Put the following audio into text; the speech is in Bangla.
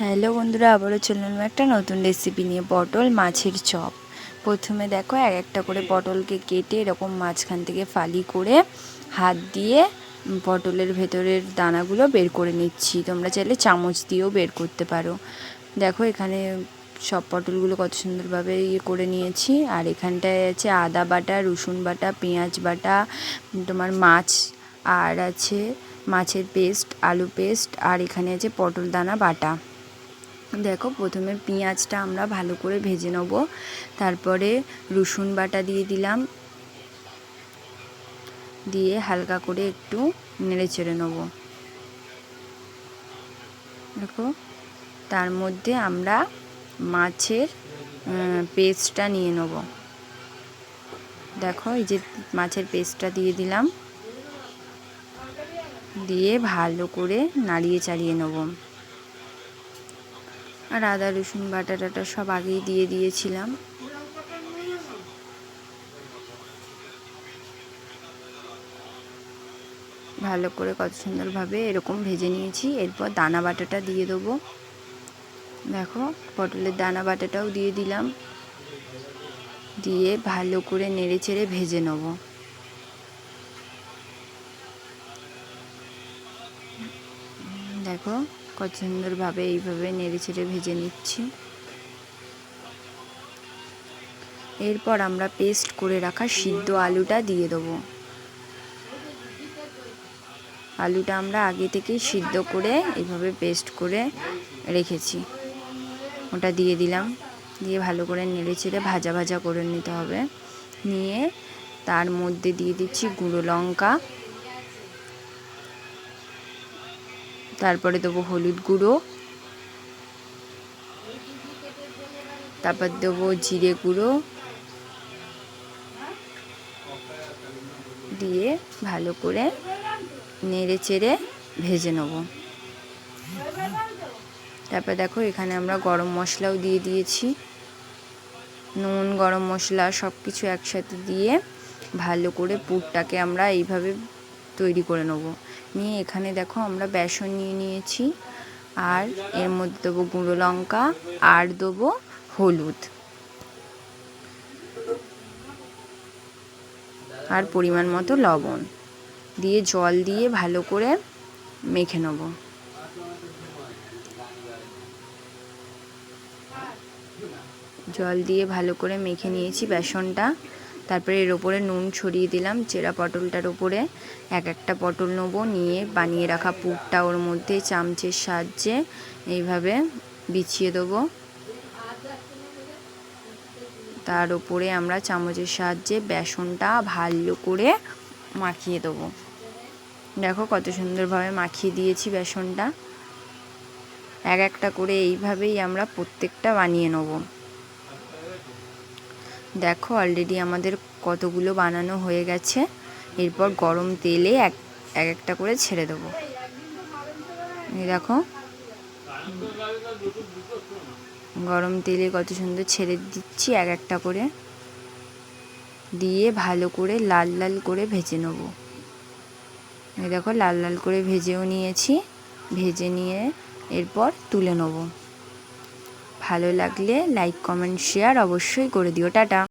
হ্যালো বন্ধুরা, আবারও চলে এলাম একটা নতুন রেসিপি নিয়ে, পটল মাছের চপ। প্রথমে দেখো এক একটা করে পটলকে কেটে এরকম মাঝখান থেকে ফালি করে হাত দিয়ে পটলের ভেতরের দানাগুলো বের করে নিচ্ছি। তোমরা চাইলে চামচ দিয়েও বের করতে পারো। দেখো এখানে সব পটলগুলো কত সুন্দরভাবে ইয়ে করে নিয়েছি। আর এখানটায় আছে আদা বাটা, রসুন বাটা, পেঁয়াজ বাটা, তোমার মাছ, আর আছে মাছের পেস্ট আলু পেস্ট আর এখানে আছে পটল দানা বাটা। দেখো প্রথমে পেঁয়াজটা আমরা ভালো করে ভেজে নেব। তারপরে রসুন বাটা দিয়ে দিলাম। দিয়ে হালকা করে একটু নেড়ে চেড়ে নেব। দেখো, তার মধ্যে আমরা মাছের পেস্টটা নিয়ে নেব। দেখো, এই যে মাছের পেস্টটা দিয়ে দিলাম। দিয়ে ভালো করে নাড়িয়ে চাড়িয়ে নেব। আর আদা, রসুন, বাটা টাটা সব আগেই দিয়ে দিয়েছিলাম। ভালো করে কত সুন্দরভাবে এরকম ভেজে নিয়েছি। এরপর দানা বাটাটা দিয়ে দেবো। দেখো, পটলের দানা বাটাটাও দিয়ে দিলাম। দিয়ে ভালো করে নেড়ে চেড়ে ভেজে নেব। দেখো, কত সুন্দরভাবে এইভাবে নেড়ে চেড়ে ভেজে নিচ্ছি। এরপর আমরা পেস্ট করে রাখা সিদ্ধ আলুটা দিয়ে দেবো। আলুটা আমরা আগে থেকেই সিদ্ধ করে এইভাবে পেস্ট করে রেখেছি। ওটা দিয়ে দিলাম। দিয়ে ভালো করে নেড়ে চেড়ে ভাজা ভাজা করে নিতে হবে। নিয়ে তার মধ্যে দিয়ে দিচ্ছি গুঁড়ো লঙ্কা। তারপরে দেবো হলুদ গুঁড়ো। তারপর দেবো জিরে গুঁড়ো। দিয়ে ভালো করে নেড়ে চেড়ে ভেজে নেব। তারপর দেখো এখানে আমরা গরম মশলাও দিয়ে দিয়েছি। নুন, গরম মশলা সব কিছু একসাথে দিয়ে ভালো করে পুরটাকে আমরা এইভাবে তৈরি করে নেব। নিয়ে এখানে দেখো আমরা বেসন নিয়ে নিয়েছি, আর এর মধ্যে দেবো গুঁড়ো লঙ্কা, আর দেবো হলুদ। আর পরিমাণ মতো লবণ। দিয়ে জল দিয়ে ভালো করে মেখে নেব। জল দিয়ে ভালো করে মেখে নিয়েছি বেসনটা। তারপরে এর ওপরে নুন ছড়িয়ে দিলাম, চেরা পটলটার ওপরে। এক একটা পটল নেব, নিয়ে বানিয়ে রাখা পুরটা ওর মধ্যে চামচের সাহায্যে এইভাবে বিছিয়ে দেবো। তার উপরে আমরা চামচের সাহায্যে বেসনটা ভালো করে মাখিয়ে দেবো। দেখো কত সুন্দরভাবে মাখিয়ে দিয়েছি বেসনটা। এক একটা করে এইভাবেই আমরা প্রত্যেকটা বানিয়ে নেব। দেখো অলরেডি আমাদের কতগুলো বানানো হয়ে গেছে। এরপর গরম তেলে এক এক একটা করে ছেড়ে দেবো। দেখো। গরম তেলে কত সুন্দর ছেড়ে দিচ্ছি এক একটা করে। দিয়ে ভালো করে লাল লাল করে ভেজে নেব। দেখো লাল লাল করে ভেজেও নিয়েছি। ভেজে নিয়ে এরপর তুলে নেব। ভালো লাগলে লাইক কমেন্ট শেয়ার অবশ্যই করে দিও। টাটা।